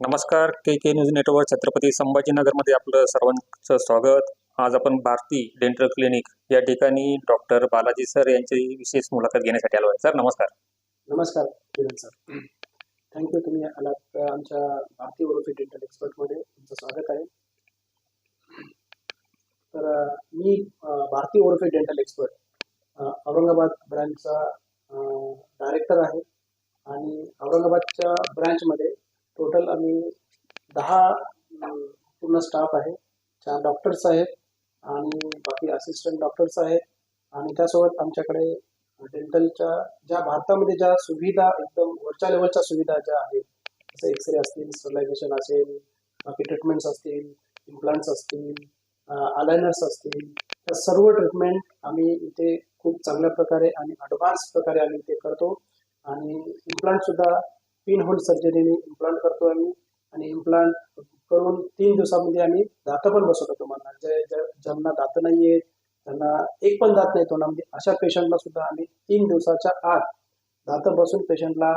नमस्कार K K news network Chhatrapati संभाजीनगरमध्ये आपलं सर्वांचं स्वागत. आज आपण भारती डेंटल क्लिनिक या ठिकाणी डॉक्टर बालाजी सर यांची विशेष मुलाखत घेण्यासाठी आलो आहे. सर नमस्कार. नमस्कार किरण सर. थँक्यू तुम्ही आलात आमच्या भारती ओरोफी डेंटल एक्सपर्टमध्ये तुमचं स्वागत आहे. तर मी भारती ओरोफी डेंटल एक्सपर्ट औरंगाबाद ब्रँचचा डायरेक्टर आहे. आणि औरंगाबादच्या ब्रँचमध्ये टोटल आम्ही दहा पूर्ण स्टाफ आहे. चार डॉक्टर्स आहेत आणि बाकी असिस्टंट डॉक्टर्स आहेत. आणि त्यासोबत आमच्याकडे डेंटलच्या ज्या भारतामध्ये ज्या सुविधा एकदम वरच्या लेवलच्या सुविधा ज्या आहेत जसं एक्सरे असतील स्टरलायझेशन असेल बाकी ट्रीटमेंट्स असतील इम्प्लांट्स असतील अलायनर्स असतील त्या सर्व ट्रीटमेंट आम्ही इथे खूप चांगल्या प्रकारे आणि ॲडव्हान्स प्रकारे आम्ही ते करतो. आणि इम्प्लांट सुद्धा पिन होल सर्जरीने इम्प्लांट करतो आम्ही. आणि इम्प्लांट करून तीन दिवसामध्ये आम्ही दातं पण बसवतो तुम्हाला. जे ज्यांना दातं नाही आहेत त्यांना एक पण दात नाही तोंडामध्ये अशा पेशंटला सुद्धा आम्ही तीन दिवसाच्या आत दातं बसून पेशंटला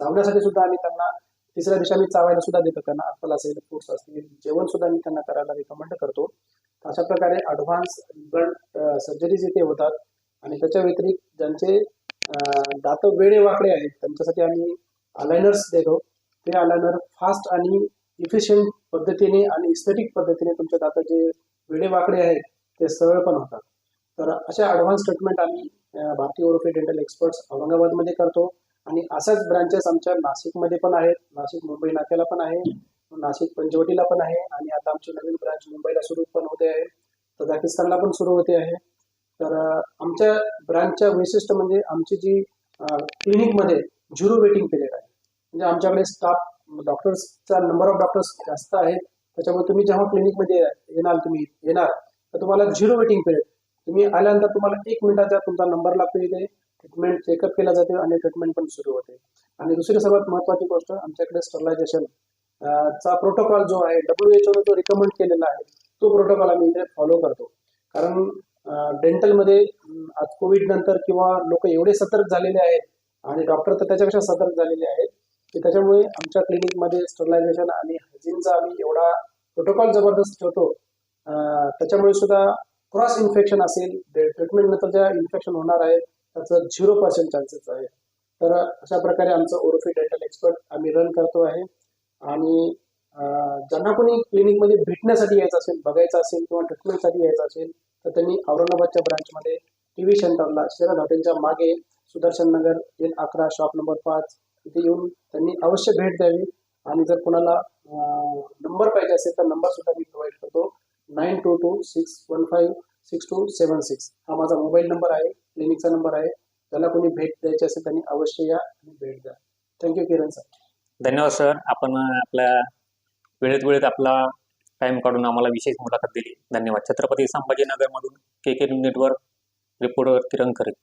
चावण्यासाठी सुद्धा आम्ही त्यांना तिसऱ्या दिवशी आम्ही चावायला सुद्धा देतो. त्यांना अप्पल असेल फ्रुट्स असतील जेवण सुद्धा आम्ही त्यांना करायला रिकमेंड करतो. तर अशा प्रकारे ॲडव्हान्स ब्लड सर्जरीज इथे होतात. आणि त्याच्या व्यतिरिक्त ज्यांचे दातं वेडे वाकडे आहेत त्यांच्यासाठी आम्ही अलायनर्स देतो ते अलायनर फास्ट आणि इफिशियंट पद्धतीने आणि इस्थेटिक पद्धतीने तुमच्या दाता जे वेडे वाकडे आहेत ते सरळ पण होतात. तर अशा ॲडव्हान्स ट्रीटमेंट आम्ही भारतीय ओरोफी डेंटल एक्सपर्ट्स औरंगाबादमध्ये करतो. आणि अशाच ब्रांचेस आमच्या नाशिकमध्ये पण आहेत. नाशिक मुंबई नाक्याला पण आहे. नाशिक पंचवटीला पण आहे. आणि आता आमची नवीन ब्रांच मुंबईला सुरू पण होते आहे. तजाकिस्तानला पण सुरू होते आहे. तर आमच्या ब्रांचच्या वैशिष्ट्य म्हणजे आमची जी क्लिनिकमध्ये झिरो वेटिंग पिरियड आहे. म्हणजे आमच्याकडे स्टाफ डॉक्टर्सचा नंबर ऑफ डॉक्टर्स जास्त आहेत त्याच्यामुळे तुम्ही जेव्हा क्लिनिकमध्ये येणार तुम्ही येणार तर तुम्हाला झिरो वेटिंग पिरियड तुम्ही आल्यानंतर तुम्हाला एक मिनिटाचा तुमचा नंबर लागतो इथे. ट्रीटमेंट चेकअप केला जाते आणि ट्रीटमेंट पण सुरू होते. आणि दुसरी सर्वात महत्वाची गोष्ट आमच्याकडे स्टरलायझेशन चा प्रोटोकॉल जो आहे डब्ल्यू एच जो रिकमेंड केलेला आहे तो प्रोटोकॉल आम्ही इथे फॉलो करतो. कारण डेंटलमध्ये आज कोविड नंतर किंवा लोक एवढे सतर्क झालेले आहेत आणि डॉक्टर तर त्याच्यापेक्षा सतर्क झालेले आहेत की त्याच्यामुळे आमच्या क्लिनिकमध्ये स्टरलायझेशन आणि हायजीनचा आम्ही एवढा प्रोटोकॉल जबरदस्त ठेवतो. त्याच्यामुळे सुद्धा क्रॉस इन्फेक्शन असेल ट्रीटमेंट नंतर ज्या इन्फेक्शन होणार आहे त्याचं झिरो पर्सेंट चान्सेस आहे. तर अशा प्रकारे आमचं ओरोफी डेंटल एक्सपर्ट आम्ही रन करतो आहे. आणि ज्यांना कोणी क्लिनिकमध्ये भेटण्यासाठी यायचं असेल बघायचं असेल किंवा ट्रीटमेंटसाठी यायचं असेल तर त्यांनी औरंगाबादच्या ब्रांचमध्ये टी व्ही सेंटरला शरद हॉटेलच्या मागे सुदर्शन नगर एन अकरा शॉप नंबर पाच तिथे येऊन त्यांनी अवश्य भेट द्यावी. आणि जर कोणाला नंबर पाहिजे असेल तर नंबर सुद्धा मी प्रोव्हाइड करतो. Nine two two six one five six two seven six हा माझा मोबाईल नंबर आहे क्लिनिकचा नंबर आहे. त्याला कोणी भेट द्यायची असेल त्यांनी अवश्य या आणि भेट द्या. थँक्यू किरण सर धन्यवाद सर आपण आपल्या वेळेत वेळेत आपला टाइम काढून आम्हाला विशेष मुलाखत दिली. धन्यवाद. Chhatrapati संभाजीनगरमधून K K network reporter Kiran करेल